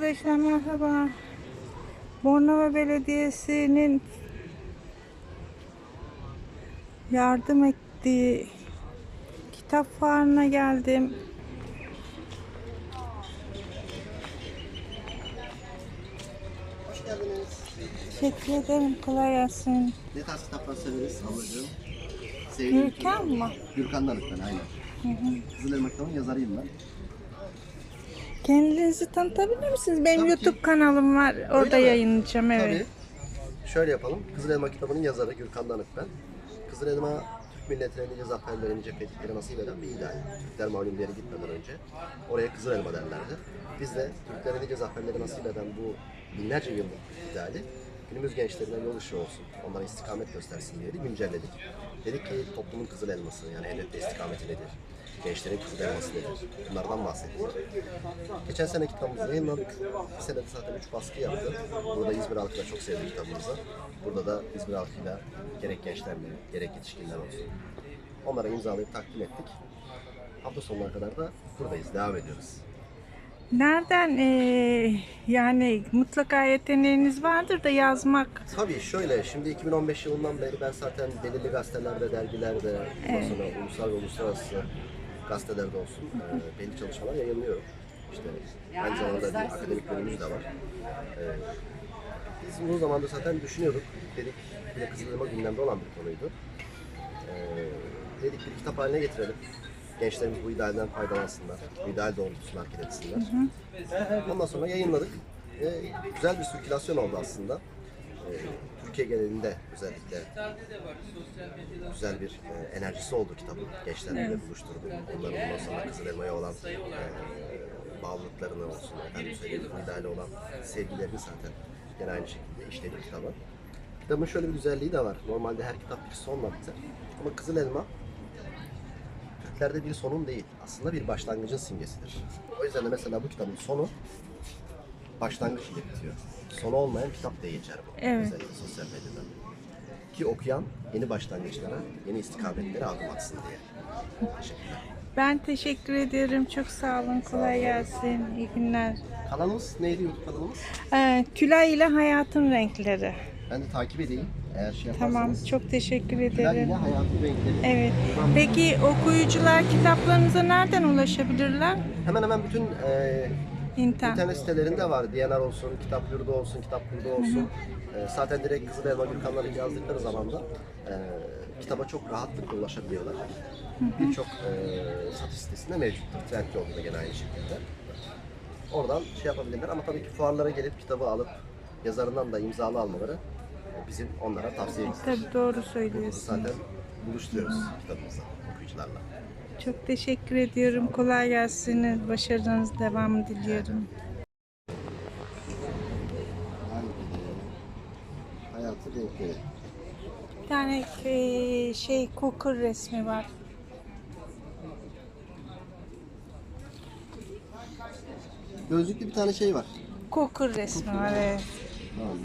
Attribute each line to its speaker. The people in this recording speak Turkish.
Speaker 1: Arkadaşlar merhaba. Bornova Belediyesi'nin yardım ettiği kitap fuarına geldim.
Speaker 2: Hoş geldiniz.
Speaker 1: Teşekkür ederim. Kolay gelsin.
Speaker 2: Ne tarz kitaplar severiz ablacığım? Sevdiğim
Speaker 1: Gürkan mı?
Speaker 2: Gürkan Darık ben aynen. Kızıl Elma kitabının yazarıyım ben.
Speaker 1: Kendinizi tanıtabilir misiniz? Benim
Speaker 2: Tabii ki.
Speaker 1: YouTube kanalım var. Orada
Speaker 2: mi?
Speaker 1: yayınlayacağım. Evet.
Speaker 2: Tabii. Şöyle yapalım. Kızıl Elma kitabının yazarı Gürkan Danık ben. Kızıl Elma Türk milletine nice zaferleri, nice fetihleri nasip eden bir ideal. Türkler malum bir yere gitmeden önce oraya Kızıl Elma derlerdi. Biz de Türklere nice zaferleri nasip eden bu binlerce yıllık ideali günümüz gençlerine yol ışığı olsun, onlara istikamet göstersin diye de güncelledik. Dedik ki toplumun kızıl elması yani hedefte istikameti nedir? Gençlerin kızıl elması nedir? Bunlardan bahsettik. Geçen sene kitabımızı yayınladık. Bir senede zaten 3 baskı yaptı. Burada İzmir halkı çok sevdi kitabımızı. Burada da İzmir halkıyla gerek gençlerle gerek yetişkinler olsun. Onlara imzalayıp takdim ettik. Hafta sonuna kadar da buradayız, devam ediyoruz.
Speaker 1: Nereden eee, yani mutlaka yeteneğiniz vardır da yazmak
Speaker 2: Tabii şöyle, şimdi 2015 yılından beri ben zaten belirli gazetelerde, dergilerde, ondan sonra ulusal ve uluslararası gazetelerde olsun e, belli çalışmalar yayınlıyorum. İşte aynı zamanda bir akademik bölümümüz de var. E, biz uzun zamandır zaten düşünüyorduk. Dedik bir de Kızılırma gündemde olan bir konuydu. E, dedik bir kitap haline getirelim. Gençlerimiz bu idealden faydalansınlar. Bu ideal doğrultusunda hareket etsinler. Ondan sonra yayınladık. E, güzel bir sirkülasyon oldu aslında. E, Türkiye genelinde özellikle güzel bir e, enerjisi oldu kitabın. Gençlerle buluşturdu. Onların ondan sonra Kızıl Elma'ya olan e, bağlılıklarını olsun, efendim söyleyeyim, ideale olan sevgilerini zaten gene aynı şekilde işledik kitaba. Kitabın şöyle bir güzelliği de var. Normalde her kitap bir sonla biter. Ama Kızıl Elma Türklerde bir sonun değil, aslında bir başlangıcın simgesidir. O yüzden de mesela bu kitabın sonu başlangıç ile bitiyor. Sonu olmayan kitap diye geçer bu.
Speaker 1: Evet.
Speaker 2: Özellikle sosyal medyada. Ki okuyan yeni başlangıçlara, yeni istikametlere adım atsın diye. Teşekkürler.
Speaker 1: Ben teşekkür ederim. Çok sağ olun. Kolay gelsin. İyi günler.
Speaker 2: Kanalımız neydi YouTube kanalımız?
Speaker 1: Ee, Tülay ile Hayatın Renkleri.
Speaker 2: Ben de takip edeyim. Eğer şey
Speaker 1: Tamam.
Speaker 2: yaparsanız.
Speaker 1: Çok teşekkür ederim.
Speaker 2: ile Hayatın Renkleri.
Speaker 1: Evet. Peki okuyucular kitaplarınıza nereden ulaşabilirler?
Speaker 2: Hemen hemen bütün e,
Speaker 1: İnternet.
Speaker 2: İnternet sitelerinde var. DNR olsun, kitap yurdu olsun, kitap kurdu olsun. Ee, zaten direkt Kızıl Elma Gürkanları yazdıkları zaman da e, kitaba çok rahatlıkla ulaşabiliyorlar. Birçok e, satış sitesinde mevcuttur. Trendyol'da da gene aynı şekilde. Oradan şey yapabilirler ama tabii ki fuarlara gelip kitabı alıp yazarından da imzalı almaları e, bizim onlara tavsiyemiz.
Speaker 1: Tabii doğru
Speaker 2: Burada
Speaker 1: söylüyorsun.
Speaker 2: zaten buluşturuyoruz kitabımızı okuyucularla.
Speaker 1: Çok teşekkür ediyorum. Kolay gelsin. Başarınız devamı diliyorum.
Speaker 2: Hayatı renkleri.
Speaker 1: Bir tane e, şey kokur resmi var.
Speaker 2: Gözlüklü bir tane şey var.
Speaker 1: Kokur resmi var evet.
Speaker 2: Tamam.